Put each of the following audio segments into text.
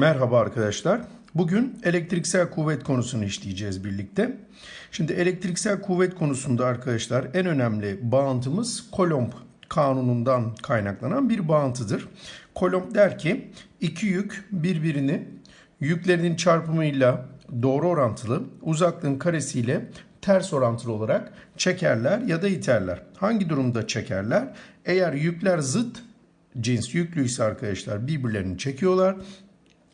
Merhaba arkadaşlar. Bugün elektriksel kuvvet konusunu işleyeceğiz birlikte. Şimdi elektriksel kuvvet konusunda arkadaşlar en önemli bağıntımız Coulomb kanunundan kaynaklanan bir bağıntıdır. Coulomb der ki iki yük birbirini yüklerinin çarpımıyla doğru orantılı, uzaklığın karesiyle ters orantılı olarak çekerler ya da iterler. Hangi durumda çekerler? Eğer yükler zıt cins yüklüyse arkadaşlar birbirlerini çekiyorlar.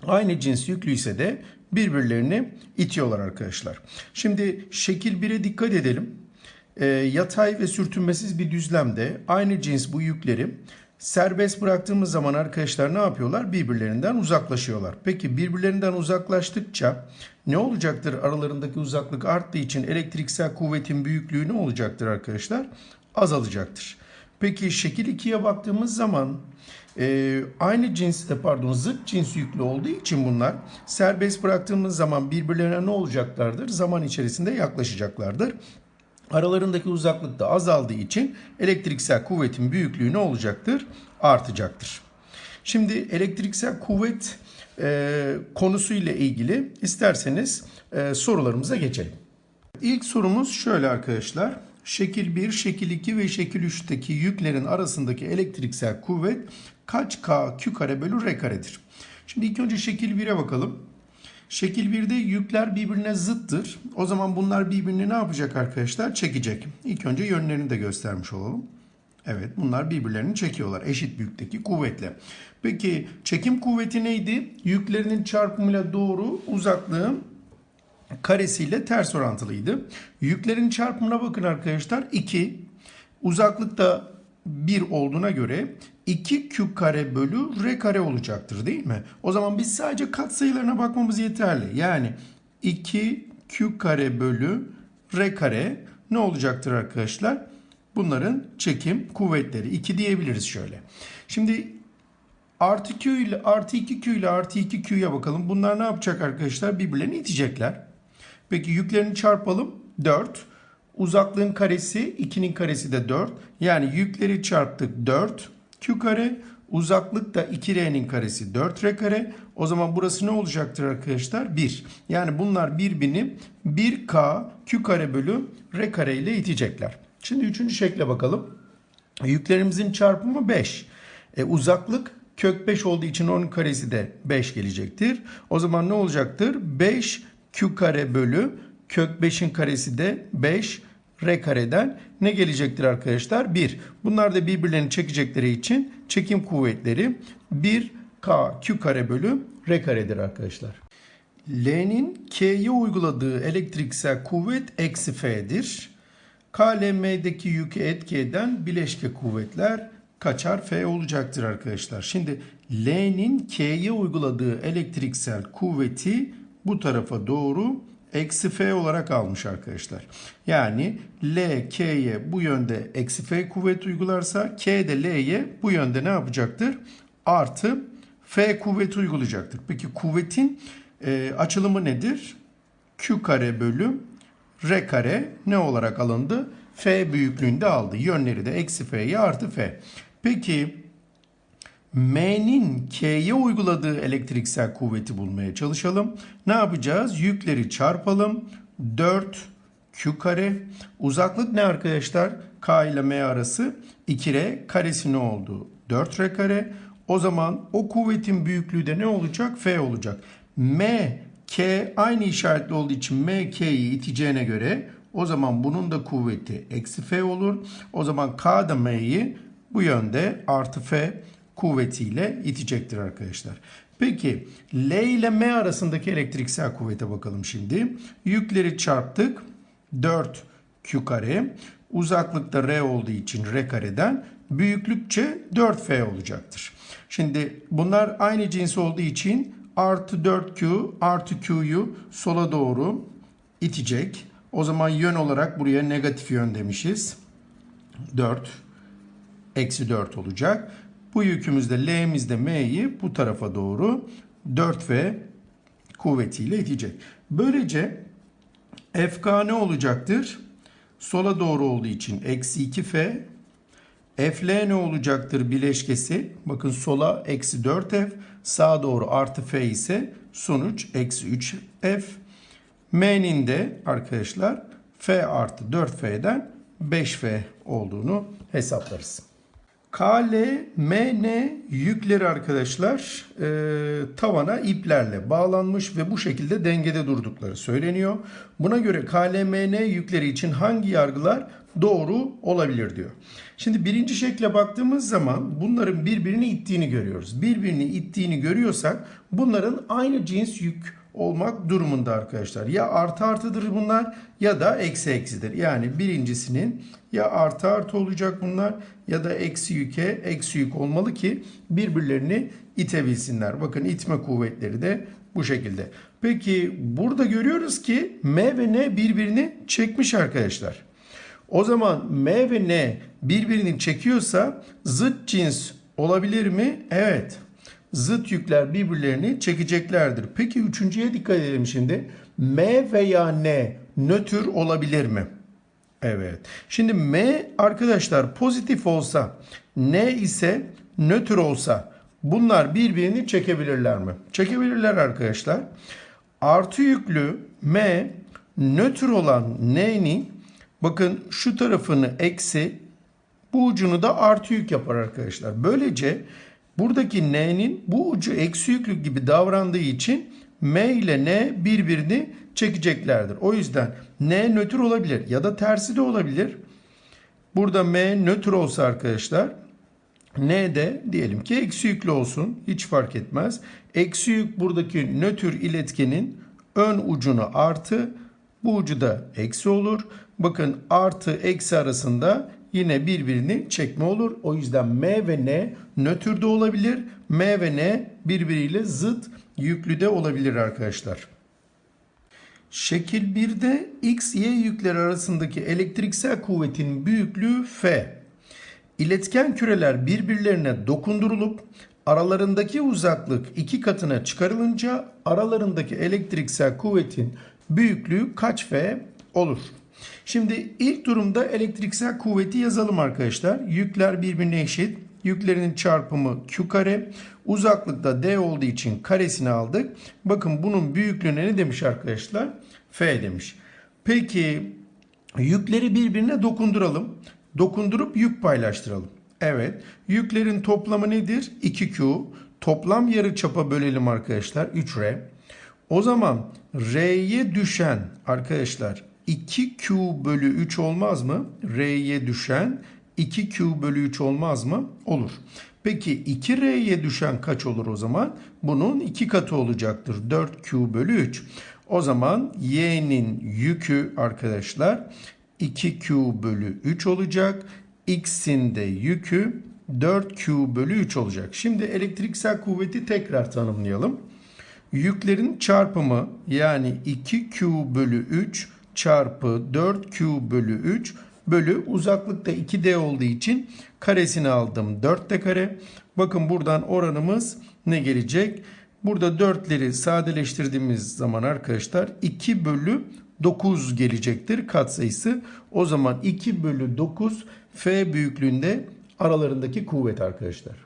Aynı cins yüklü ise de birbirlerini itiyorlar arkadaşlar. Şimdi şekil 1'e dikkat edelim. E, yatay ve sürtünmesiz bir düzlemde aynı cins bu yükleri serbest bıraktığımız zaman arkadaşlar ne yapıyorlar? Birbirlerinden uzaklaşıyorlar. Peki birbirlerinden uzaklaştıkça ne olacaktır? Aralarındaki uzaklık arttığı için elektriksel kuvvetin büyüklüğü ne olacaktır arkadaşlar? Azalacaktır. Peki şekil 2'ye baktığımız zaman e, aynı cinste pardon zıt cins yüklü olduğu için bunlar serbest bıraktığımız zaman birbirlerine ne olacaklardır? Zaman içerisinde yaklaşacaklardır. Aralarındaki uzaklık da azaldığı için elektriksel kuvvetin büyüklüğü ne olacaktır? Artacaktır. Şimdi elektriksel kuvvet e, konusuyla ilgili isterseniz e, sorularımıza geçelim. İlk sorumuz şöyle arkadaşlar. Şekil 1, şekil 2 ve şekil 3'teki yüklerin arasındaki elektriksel kuvvet kaç K Q kare bölü R karedir? Şimdi ilk önce şekil 1'e bakalım. Şekil 1'de yükler birbirine zıttır. O zaman bunlar birbirini ne yapacak arkadaşlar? Çekecek. İlk önce yönlerini de göstermiş olalım. Evet bunlar birbirlerini çekiyorlar eşit büyüklükteki kuvvetle. Peki çekim kuvveti neydi? Yüklerinin çarpımıyla doğru uzaklığın karesiyle ters orantılıydı. Yüklerin çarpımına bakın arkadaşlar 2. Uzaklıkta 1 olduğuna göre 2 q kare bölü r kare olacaktır değil mi? O zaman biz sadece katsayılarına bakmamız yeterli. Yani 2 q kare bölü r kare ne olacaktır arkadaşlar? Bunların çekim kuvvetleri 2 diyebiliriz şöyle. Şimdi artı q ile artı 2 q ile artı 2 q'ya bakalım. Bunlar ne yapacak arkadaşlar? Birbirlerini itecekler. Peki yüklerini çarpalım. 4. Uzaklığın karesi 2'nin karesi de 4. Yani yükleri çarptık 4 kare. Uzaklık da 2r'nin karesi 4r kare. O zaman burası ne olacaktır arkadaşlar? 1. Yani bunlar birbirini 1k q kare bölü r kare ile itecekler. Şimdi üçüncü şekle bakalım. Yüklerimizin çarpımı 5. E, uzaklık kök 5 olduğu için onun karesi de 5 gelecektir. O zaman ne olacaktır? 5 q kare bölü kök 5'in karesi de 5 r kareden ne gelecektir arkadaşlar? 1. Bunlar da birbirlerini çekecekleri için çekim kuvvetleri 1 k q kare bölü r karedir arkadaşlar. L'nin K'ye uyguladığı elektriksel kuvvet eksi F'dir. KLM'deki yükü etki eden bileşke kuvvetler kaçar F olacaktır arkadaşlar. Şimdi L'nin K'ye uyguladığı elektriksel kuvveti bu tarafa doğru eksi F olarak almış arkadaşlar. Yani L K'ye bu yönde eksi F kuvvet uygularsa K de L'ye bu yönde ne yapacaktır? Artı F kuvveti uygulayacaktır. Peki kuvvetin e, açılımı nedir? Q kare bölü R kare ne olarak alındı? F büyüklüğünde aldı. Yönleri de eksi F'ye artı F. Peki M'nin K'ye uyguladığı elektriksel kuvveti bulmaya çalışalım. Ne yapacağız? Yükleri çarpalım. 4 Q kare. Uzaklık ne arkadaşlar? K ile M arası 2R karesi ne oldu? 4R kare. O zaman o kuvvetin büyüklüğü de ne olacak? F olacak. M, K aynı işaretli olduğu için M, K'yi iteceğine göre o zaman bunun da kuvveti eksi F olur. O zaman K da M'yi bu yönde artı F kuvvetiyle itecektir arkadaşlar. Peki L ile M arasındaki elektriksel kuvvete bakalım şimdi. Yükleri çarptık. 4 Q kare. Uzaklıkta R olduğu için R kareden büyüklükçe 4F olacaktır. Şimdi bunlar aynı cins olduğu için artı 4Q artı Q'yu sola doğru itecek. O zaman yön olarak buraya negatif yön demişiz. 4 eksi 4 olacak. Bu yükümüzde L'mizde M'yi bu tarafa doğru 4V kuvvetiyle itecek. Böylece FK ne olacaktır? Sola doğru olduğu için eksi 2F Fl ne olacaktır bileşkesi? Bakın sola eksi 4F, sağa doğru artı F ise sonuç eksi 3F. M'nin de arkadaşlar F artı 4F'den 5F olduğunu hesaplarız. MN yükleri arkadaşlar e, tavana iplerle bağlanmış ve bu şekilde dengede durdukları söyleniyor. Buna göre MN yükleri için hangi yargılar doğru olabilir diyor. Şimdi birinci şekle baktığımız zaman bunların birbirini ittiğini görüyoruz. Birbirini ittiğini görüyorsak bunların aynı cins yük olmak durumunda arkadaşlar. Ya artı artıdır bunlar ya da eksi eksidir. Yani birincisinin ya artı artı olacak bunlar ya da eksi yüke eksi yük olmalı ki birbirlerini itebilsinler. Bakın itme kuvvetleri de bu şekilde. Peki burada görüyoruz ki M ve N birbirini çekmiş arkadaşlar. O zaman M ve N birbirini çekiyorsa zıt cins olabilir mi? Evet zıt yükler birbirlerini çekeceklerdir. Peki üçüncüye dikkat edelim şimdi. M veya N nötr olabilir mi? Evet. Şimdi M arkadaşlar pozitif olsa, N ise nötr olsa bunlar birbirini çekebilirler mi? Çekebilirler arkadaşlar. Artı yüklü M nötr olan N'nin bakın şu tarafını eksi bu ucunu da artı yük yapar arkadaşlar. Böylece Buradaki n'nin bu ucu eksi yüklük gibi davrandığı için m ile n birbirini çekeceklerdir. O yüzden n nötr olabilir ya da tersi de olabilir. Burada m nötr olsa arkadaşlar n de diyelim ki eksi yüklü olsun. Hiç fark etmez. Eksi yük buradaki nötr iletkenin ön ucunu artı bu ucu da eksi olur. Bakın artı eksi arasında yine birbirini çekme olur. O yüzden M ve N nötr de olabilir. M ve N birbiriyle zıt yüklü de olabilir arkadaşlar. Şekil 1'de X, Y yükleri arasındaki elektriksel kuvvetin büyüklüğü F. İletken küreler birbirlerine dokundurulup aralarındaki uzaklık iki katına çıkarılınca aralarındaki elektriksel kuvvetin büyüklüğü kaç F olur? Şimdi ilk durumda elektriksel kuvveti yazalım arkadaşlar. Yükler birbirine eşit. Yüklerin çarpımı Q kare. Uzaklıkta D olduğu için karesini aldık. Bakın bunun büyüklüğüne ne demiş arkadaşlar? F demiş. Peki yükleri birbirine dokunduralım. Dokundurup yük paylaştıralım. Evet. Yüklerin toplamı nedir? 2Q. Toplam yarı çapa bölelim arkadaşlar. 3R. O zaman R'ye düşen arkadaşlar 2Q bölü 3 olmaz mı? R'ye düşen 2Q bölü 3 olmaz mı? Olur. Peki 2R'ye düşen kaç olur o zaman? Bunun 2 katı olacaktır. 4Q bölü 3. O zaman Y'nin yükü arkadaşlar 2Q bölü 3 olacak. X'in de yükü 4Q bölü 3 olacak. Şimdi elektriksel kuvveti tekrar tanımlayalım. Yüklerin çarpımı yani 2Q bölü 3 çarpı 4Q bölü 3 bölü uzaklıkta 2D olduğu için karesini aldım 4D kare. Bakın buradan oranımız ne gelecek? Burada 4'leri sadeleştirdiğimiz zaman arkadaşlar 2 bölü 9 gelecektir katsayısı. O zaman 2 bölü 9 F büyüklüğünde aralarındaki kuvvet arkadaşlar.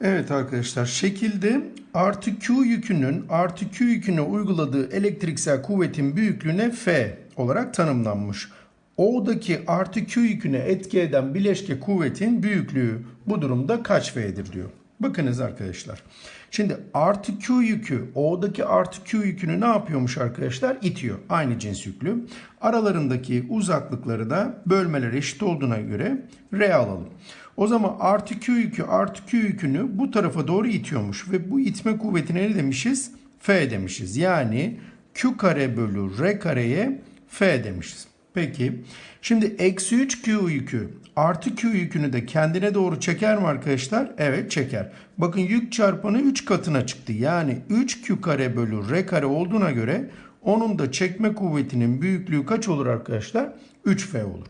Evet arkadaşlar şekilde artı Q yükünün artı Q yüküne uyguladığı elektriksel kuvvetin büyüklüğüne F olarak tanımlanmış. O'daki artı Q yüküne etki eden bileşke kuvvetin büyüklüğü bu durumda kaç F'dir diyor. Bakınız arkadaşlar. Şimdi artı Q yükü O'daki artı Q yükünü ne yapıyormuş arkadaşlar? İtiyor. Aynı cins yüklü. Aralarındaki uzaklıkları da bölmeler eşit olduğuna göre R alalım. O zaman artı Q yükü artı Q yükünü bu tarafa doğru itiyormuş. Ve bu itme kuvvetine ne demişiz? F demişiz. Yani Q kare bölü R kareye F demişiz. Peki. Şimdi eksi 3 Q yükü artı Q yükünü de kendine doğru çeker mi arkadaşlar? Evet çeker. Bakın yük çarpanı 3 katına çıktı. Yani 3 Q kare bölü R kare olduğuna göre onun da çekme kuvvetinin büyüklüğü kaç olur arkadaşlar? 3F olur.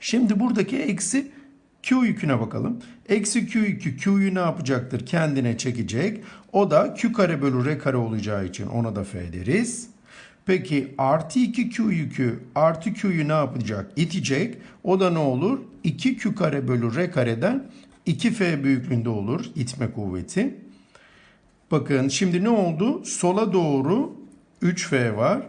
Şimdi buradaki eksi Q yüküne bakalım. Eksi Q yükü Q'yu ne yapacaktır? Kendine çekecek. O da Q kare bölü R kare olacağı için ona da F deriz. Peki artı 2Q yükü artı Q'yu ne yapacak? İtecek. O da ne olur? 2Q kare bölü R kareden 2F büyüklüğünde olur itme kuvveti. Bakın şimdi ne oldu? Sola doğru 3F var.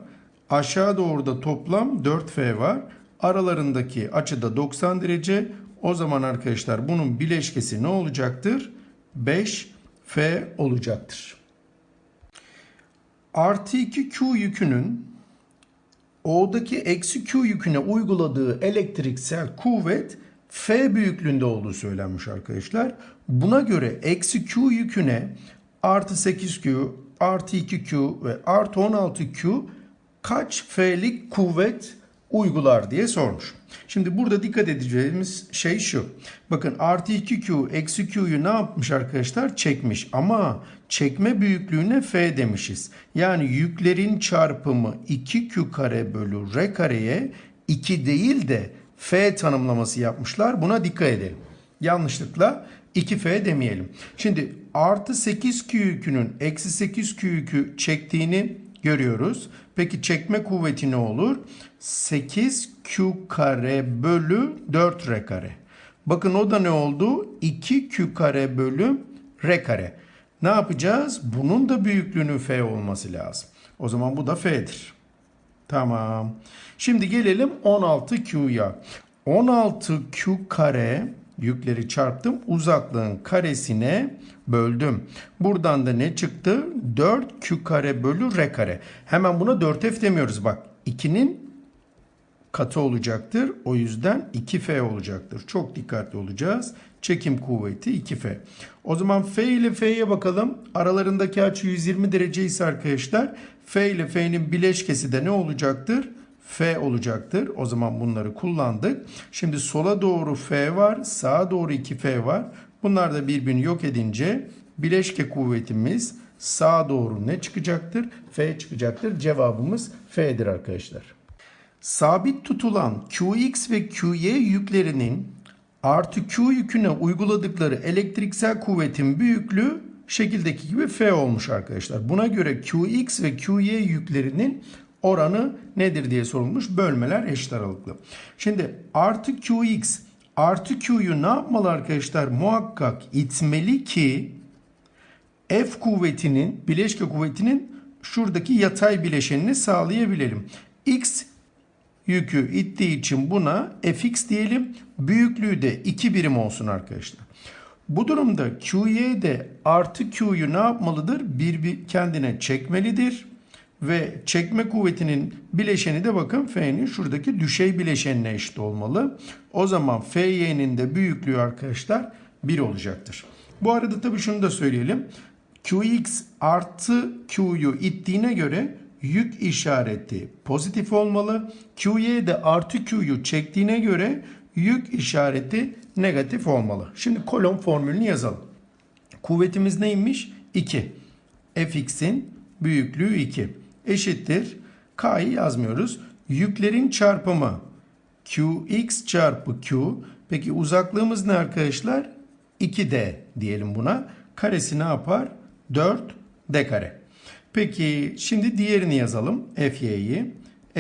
Aşağı doğru da toplam 4F var. Aralarındaki açı da 90 derece. O zaman arkadaşlar bunun bileşkesi ne olacaktır? 5F olacaktır. Artı 2Q yükünün O'daki eksi Q yüküne uyguladığı elektriksel kuvvet F büyüklüğünde olduğu söylenmiş arkadaşlar. Buna göre eksi Q yüküne artı 8Q, artı 2Q ve artı 16Q kaç F'lik kuvvet uygular diye sormuş. Şimdi burada dikkat edeceğimiz şey şu. Bakın artı 2Q eksi Q'yu ne yapmış arkadaşlar? Çekmiş ama çekme büyüklüğüne F demişiz. Yani yüklerin çarpımı 2Q kare bölü R kareye 2 değil de F tanımlaması yapmışlar. Buna dikkat edelim. Yanlışlıkla 2F demeyelim. Şimdi artı 8Q yükünün eksi 8Q yükü çektiğini görüyoruz. Peki çekme kuvveti ne olur? 8Q kare bölü 4R kare. Bakın o da ne oldu? 2Q kare bölü R kare. Ne yapacağız? Bunun da büyüklüğünün F olması lazım. O zaman bu da F'dir. Tamam. Şimdi gelelim 16Q'ya. 16Q kare yükleri çarptım. Uzaklığın karesine böldüm. Buradan da ne çıktı? 4Q kare bölü R kare. Hemen buna 4F demiyoruz bak. 2'nin katı olacaktır. O yüzden 2F olacaktır. Çok dikkatli olacağız. Çekim kuvveti 2F. O zaman F ile F'ye bakalım. Aralarındaki açı 120 derece ise arkadaşlar F ile F'nin bileşkesi de ne olacaktır? F olacaktır. O zaman bunları kullandık. Şimdi sola doğru F var, sağa doğru 2F var. Bunlar da birbirini yok edince bileşke kuvvetimiz sağa doğru ne çıkacaktır? F çıkacaktır. Cevabımız F'dir arkadaşlar. Sabit tutulan Qx ve Qy yüklerinin artı Q yüküne uyguladıkları elektriksel kuvvetin büyüklüğü şekildeki gibi F olmuş arkadaşlar. Buna göre Qx ve Qy yüklerinin oranı nedir diye sorulmuş. Bölmeler eşit aralıklı. Şimdi artı Qx artı Q'yu ne yapmalı arkadaşlar? Muhakkak itmeli ki F kuvvetinin, bileşke kuvvetinin şuradaki yatay bileşenini sağlayabilelim. X yükü ittiği için buna fx diyelim. Büyüklüğü de 2 birim olsun arkadaşlar. Bu durumda Qy de artı Q'yu ne yapmalıdır? Bir, bir kendine çekmelidir. Ve çekme kuvvetinin bileşeni de bakın F'nin şuradaki düşey bileşenine eşit olmalı. O zaman Fy'nin de büyüklüğü arkadaşlar 1 olacaktır. Bu arada tabii şunu da söyleyelim. Qx artı Q'yu ittiğine göre yük işareti pozitif olmalı. Qy de artı Q'yu çektiğine göre yük işareti negatif olmalı. Şimdi kolon formülünü yazalım. Kuvvetimiz neymiş? 2. Fx'in büyüklüğü 2 eşittir. K'yı yazmıyoruz. Yüklerin çarpımı Qx çarpı Q. Peki uzaklığımız ne arkadaşlar? 2D diyelim buna. Karesi ne yapar? 4D kare. Peki şimdi diğerini yazalım. Fy'yi.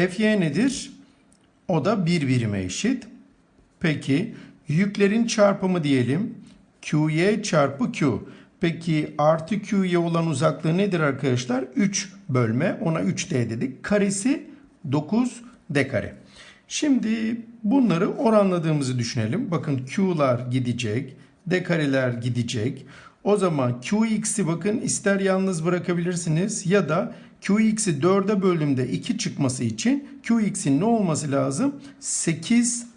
Fy nedir? O da bir birime eşit. Peki yüklerin çarpımı diyelim. Qy çarpı Q. Peki artı Q'ye olan uzaklığı nedir arkadaşlar? 3 bölme. Ona 3D dedik. Karesi 9D kare. Şimdi bunları oranladığımızı düşünelim. Bakın Q'lar gidecek. D kareler gidecek. O zaman Qx'i bakın ister yalnız bırakabilirsiniz ya da Qx'i 4'e böldüğümde 2 çıkması için Qx'in ne olması lazım? 8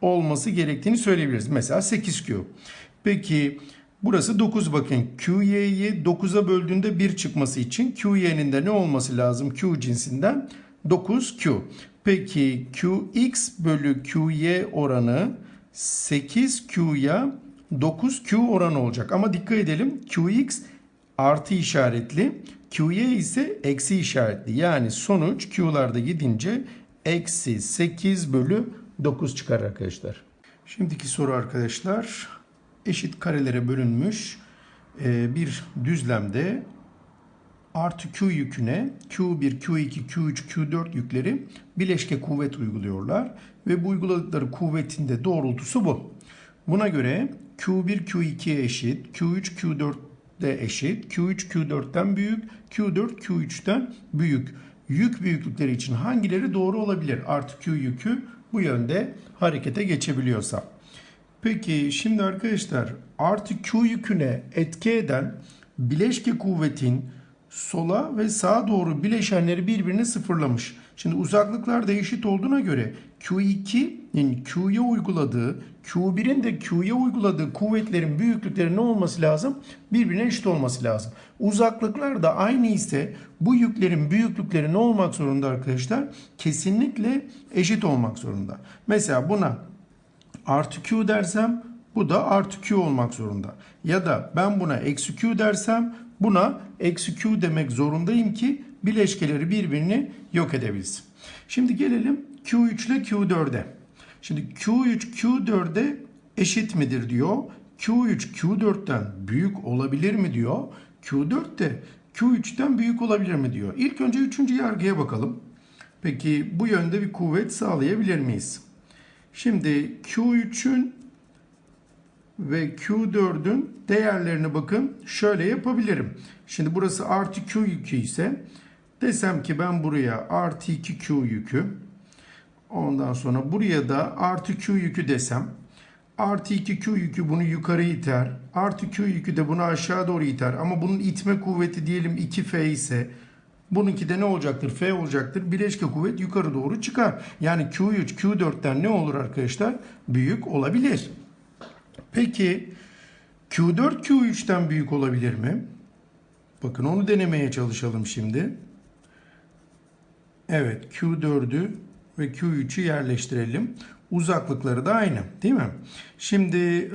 olması gerektiğini söyleyebiliriz. Mesela 8Q. Peki burası 9 bakın. QY'yi 9'a böldüğünde 1 çıkması için QY'nin de ne olması lazım? Q cinsinden 9Q. Peki QX bölü QY oranı 8Q'ya 9Q oranı olacak. Ama dikkat edelim QX artı işaretli. QY ise eksi işaretli. Yani sonuç Q'larda gidince eksi 8 bölü 9 çıkar arkadaşlar. Şimdiki soru arkadaşlar eşit karelere bölünmüş bir düzlemde artı Q yüküne Q1, Q2, Q3, Q4 yükleri bileşke kuvvet uyguluyorlar. Ve bu uyguladıkları kuvvetin de doğrultusu bu. Buna göre Q1 Q2'ye eşit, Q3 Q4 de eşit, Q3 Q4'ten büyük, Q4 Q3'ten büyük. Yük büyüklükleri için hangileri doğru olabilir? Artı Q yükü bu yönde harekete geçebiliyorsa. Peki şimdi arkadaşlar artı Q yüküne etki eden bileşke kuvvetin sola ve sağa doğru bileşenleri birbirini sıfırlamış. Şimdi uzaklıklar da eşit olduğuna göre Q2'nin Q'ya uyguladığı, Q1'in de Q'ya uyguladığı kuvvetlerin büyüklükleri ne olması lazım? Birbirine eşit olması lazım. Uzaklıklar da aynı ise bu yüklerin büyüklükleri ne olmak zorunda arkadaşlar? Kesinlikle eşit olmak zorunda. Mesela buna artı Q dersem bu da artı Q olmak zorunda. Ya da ben buna eksi Q dersem buna eksi Q demek zorundayım ki bileşkeleri birbirini yok edebilsin. Şimdi gelelim Q3 ile Q4'e. Şimdi Q3 Q4'e eşit midir diyor. Q3 Q4'ten büyük olabilir mi diyor. Q4 de Q3'ten büyük olabilir mi diyor. İlk önce üçüncü yargıya bakalım. Peki bu yönde bir kuvvet sağlayabilir miyiz? Şimdi Q3'ün ve Q4'ün değerlerine bakın şöyle yapabilirim. Şimdi burası artı Q yükü ise desem ki ben buraya artı 2 Q yükü ondan sonra buraya da artı Q yükü desem artı 2 Q yükü bunu yukarı iter artı Q yükü de bunu aşağı doğru iter ama bunun itme kuvveti diyelim 2F ise Bununki de ne olacaktır? F olacaktır. Bileşke kuvvet yukarı doğru çıkar. Yani Q3, Q4'ten ne olur arkadaşlar? Büyük olabilir. Peki Q4 Q3'ten büyük olabilir mi? Bakın onu denemeye çalışalım şimdi. Evet Q4'ü ve Q3'ü yerleştirelim. Uzaklıkları da aynı değil mi? Şimdi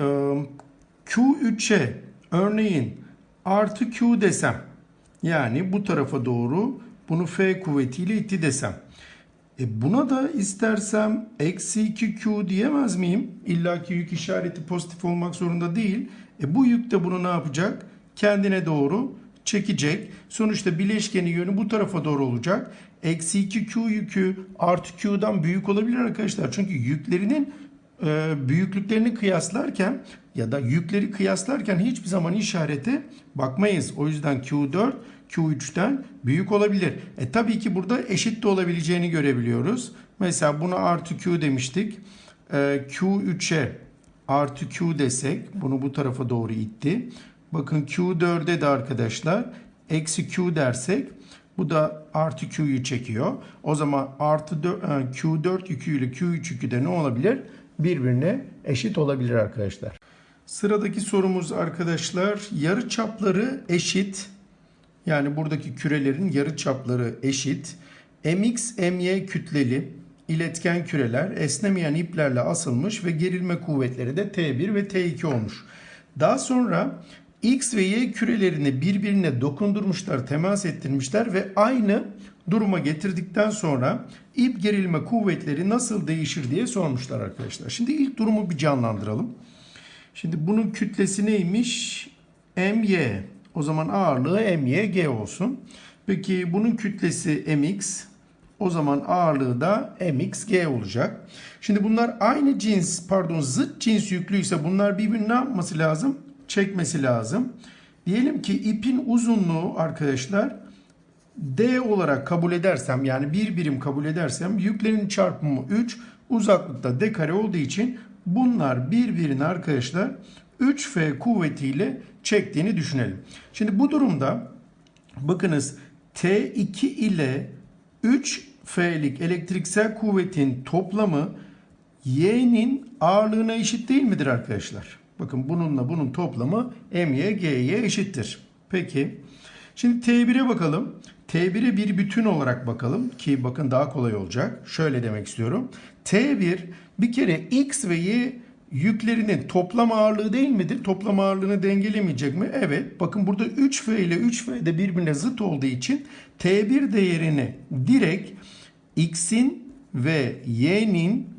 Q3'e örneğin artı Q desem yani bu tarafa doğru bunu F kuvvetiyle itti desem. E buna da istersem eksi 2Q diyemez miyim? İlla ki yük işareti pozitif olmak zorunda değil. E bu yük de bunu ne yapacak? Kendine doğru çekecek. Sonuçta bileşkenin yönü bu tarafa doğru olacak. Eksi 2Q yükü artı Q'dan büyük olabilir arkadaşlar. Çünkü yüklerinin e, büyüklüklerini kıyaslarken ya da yükleri kıyaslarken hiçbir zaman işarete bakmayız. O yüzden Q4 Q3'ten büyük olabilir. E tabii ki burada eşit de olabileceğini görebiliyoruz. Mesela buna artı Q demiştik. E, Q3'e artı Q desek bunu bu tarafa doğru itti. Bakın Q4'e de arkadaşlar eksi Q dersek bu da artı Q'yu çekiyor. O zaman artı Q4 yüküyle Q3 yükü de ne olabilir? Birbirine eşit olabilir arkadaşlar. Sıradaki sorumuz arkadaşlar yarı çapları eşit. Yani buradaki kürelerin yarı çapları eşit. MX, MY kütleli iletken küreler esnemeyen iplerle asılmış ve gerilme kuvvetleri de T1 ve T2 olmuş. Daha sonra X ve Y kürelerini birbirine dokundurmuşlar, temas ettirmişler ve aynı duruma getirdikten sonra ip gerilme kuvvetleri nasıl değişir diye sormuşlar arkadaşlar. Şimdi ilk durumu bir canlandıralım. Şimdi bunun kütlesi neymiş? MY. O zaman ağırlığı MYG olsun. Peki bunun kütlesi MX. O zaman ağırlığı da MXG olacak. Şimdi bunlar aynı cins, pardon zıt cins yüklüyse bunlar birbirini ne yapması lazım? Çekmesi lazım. Diyelim ki ipin uzunluğu arkadaşlar D olarak kabul edersem yani bir birim kabul edersem yüklerin çarpımı 3 uzaklıkta D kare olduğu için bunlar birbirini arkadaşlar 3F kuvvetiyle çektiğini düşünelim. Şimdi bu durumda bakınız T2 ile 3F'lik elektriksel kuvvetin toplamı Y'nin ağırlığına eşit değil midir arkadaşlar? Bakın bununla bunun toplamı MY eşittir. Peki. Şimdi T1'e bakalım. T1'e bir bütün olarak bakalım ki bakın daha kolay olacak. Şöyle demek istiyorum. T1 bir kere X ve Y yüklerinin toplam ağırlığı değil midir? Toplam ağırlığını dengelemeyecek mi? Evet. Bakın burada 3F ile 3F de birbirine zıt olduğu için T1 değerini direkt X'in ve Y'nin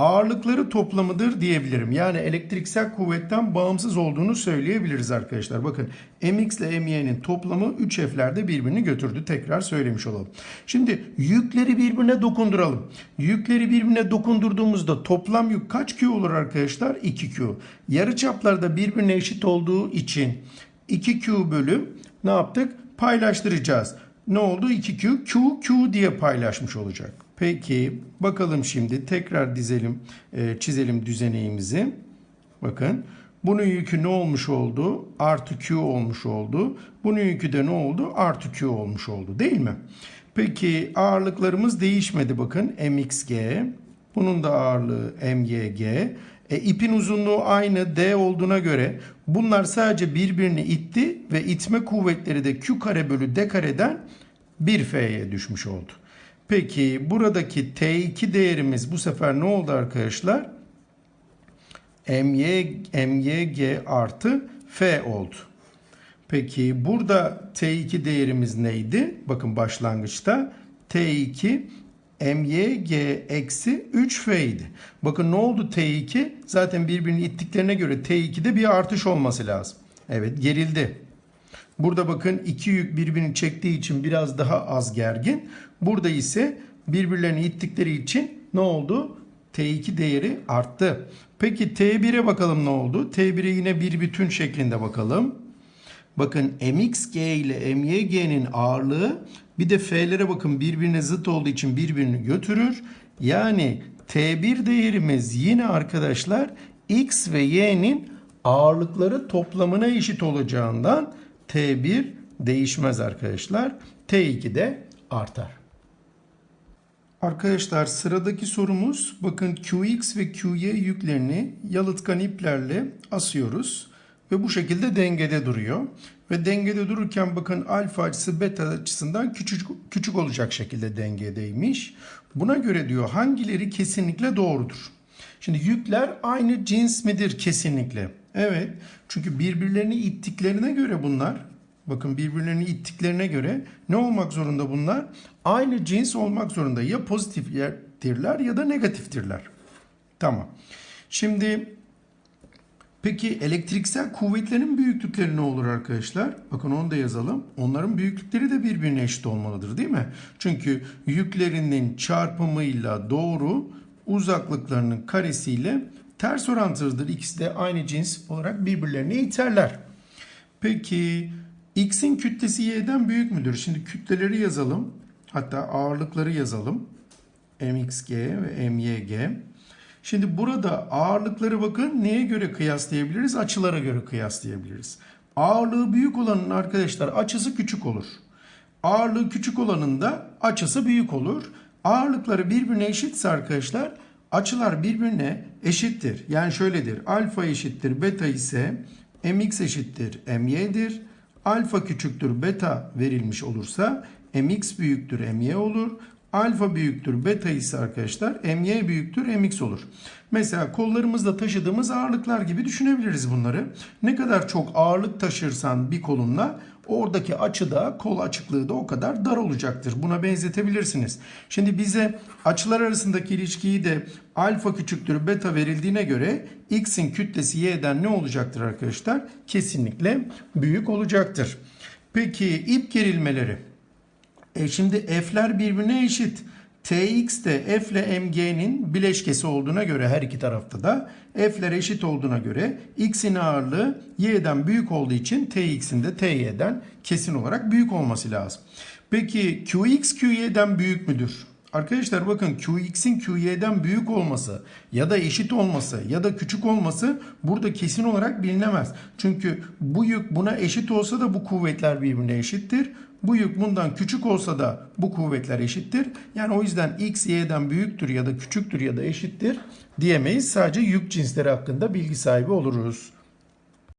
ağırlıkları toplamıdır diyebilirim. Yani elektriksel kuvvetten bağımsız olduğunu söyleyebiliriz arkadaşlar. Bakın mx ile my'nin toplamı 3F'lerde birbirini götürdü. Tekrar söylemiş olalım. Şimdi yükleri birbirine dokunduralım. Yükleri birbirine dokundurduğumuzda toplam yük kaç Q olur arkadaşlar? 2Q. Yarıçaplarda birbirine eşit olduğu için 2Q bölü ne yaptık? Paylaştıracağız. Ne oldu? 2Q, Q, Q diye paylaşmış olacak. Peki bakalım şimdi tekrar dizelim, e, çizelim düzeneğimizi. Bakın bunun yükü ne olmuş oldu? Artı Q olmuş oldu. Bunun yükü de ne oldu? Artı Q olmuş oldu değil mi? Peki ağırlıklarımız değişmedi bakın. MXG. Bunun da ağırlığı MYG. E, ipin uzunluğu aynı D olduğuna göre bunlar sadece birbirini itti ve itme kuvvetleri de Q kare bölü D kareden 1F'ye düşmüş oldu. Peki buradaki T2 değerimiz bu sefer ne oldu arkadaşlar? MY, MYG artı F oldu. Peki burada T2 değerimiz neydi? Bakın başlangıçta T2 MYG eksi 3F idi. Bakın ne oldu T2? Zaten birbirini ittiklerine göre T2'de bir artış olması lazım. Evet gerildi. Burada bakın iki yük birbirini çektiği için biraz daha az gergin. Burada ise birbirlerini ittikleri için ne oldu? T2 değeri arttı. Peki T1'e bakalım ne oldu? T1'e yine bir bütün şeklinde bakalım. Bakın mxg ile myg'nin ağırlığı bir de f'lere bakın birbirine zıt olduğu için birbirini götürür. Yani T1 değerimiz yine arkadaşlar x ve y'nin ağırlıkları toplamına eşit olacağından T1 değişmez arkadaşlar. T2 de artar. Arkadaşlar sıradaki sorumuz bakın Qx ve Qy yüklerini yalıtkan iplerle asıyoruz ve bu şekilde dengede duruyor. Ve dengede dururken bakın alfa açısı beta açısından küçük, küçük olacak şekilde dengedeymiş. Buna göre diyor hangileri kesinlikle doğrudur? Şimdi yükler aynı cins midir kesinlikle? Evet. Çünkü birbirlerini ittiklerine göre bunlar bakın birbirlerini ittiklerine göre ne olmak zorunda bunlar? Aynı cins olmak zorunda. Ya pozitiftirler ya da negatiftirler. Tamam. Şimdi peki elektriksel kuvvetlerin büyüklükleri ne olur arkadaşlar? Bakın onu da yazalım. Onların büyüklükleri de birbirine eşit olmalıdır değil mi? Çünkü yüklerinin çarpımıyla doğru uzaklıklarının karesiyle ters orantılıdır. İkisi de aynı cins olarak birbirlerini iterler. Peki x'in kütlesi y'den büyük müdür? Şimdi kütleleri yazalım. Hatta ağırlıkları yazalım. mxg ve myg. Şimdi burada ağırlıkları bakın neye göre kıyaslayabiliriz? Açılara göre kıyaslayabiliriz. Ağırlığı büyük olanın arkadaşlar açısı küçük olur. Ağırlığı küçük olanın da açısı büyük olur. Ağırlıkları birbirine eşitse arkadaşlar açılar birbirine eşittir. Yani şöyledir. Alfa eşittir beta ise mx eşittir my'dir. Alfa küçüktür beta verilmiş olursa mx büyüktür my olur. Alfa büyüktür beta ise arkadaşlar my büyüktür mx olur. Mesela kollarımızda taşıdığımız ağırlıklar gibi düşünebiliriz bunları. Ne kadar çok ağırlık taşırsan bir kolunla oradaki açı da kol açıklığı da o kadar dar olacaktır. Buna benzetebilirsiniz. Şimdi bize açılar arasındaki ilişkiyi de alfa küçüktür beta verildiğine göre x'in kütlesi y'den ne olacaktır arkadaşlar? Kesinlikle büyük olacaktır. Peki ip gerilmeleri. E şimdi f'ler birbirine eşit. Tx de f ile mg'nin bileşkesi olduğuna göre her iki tarafta da f'ler eşit olduğuna göre x'in ağırlığı y'den büyük olduğu için tx'in de ty'den kesin olarak büyük olması lazım. Peki qx qy'den büyük müdür? Arkadaşlar bakın qx'in qy'den büyük olması ya da eşit olması ya da küçük olması burada kesin olarak bilinemez. Çünkü bu yük buna eşit olsa da bu kuvvetler birbirine eşittir. Bu yük bundan küçük olsa da bu kuvvetler eşittir. Yani o yüzden x y'den büyüktür ya da küçüktür ya da eşittir diyemeyiz. Sadece yük cinsleri hakkında bilgi sahibi oluruz.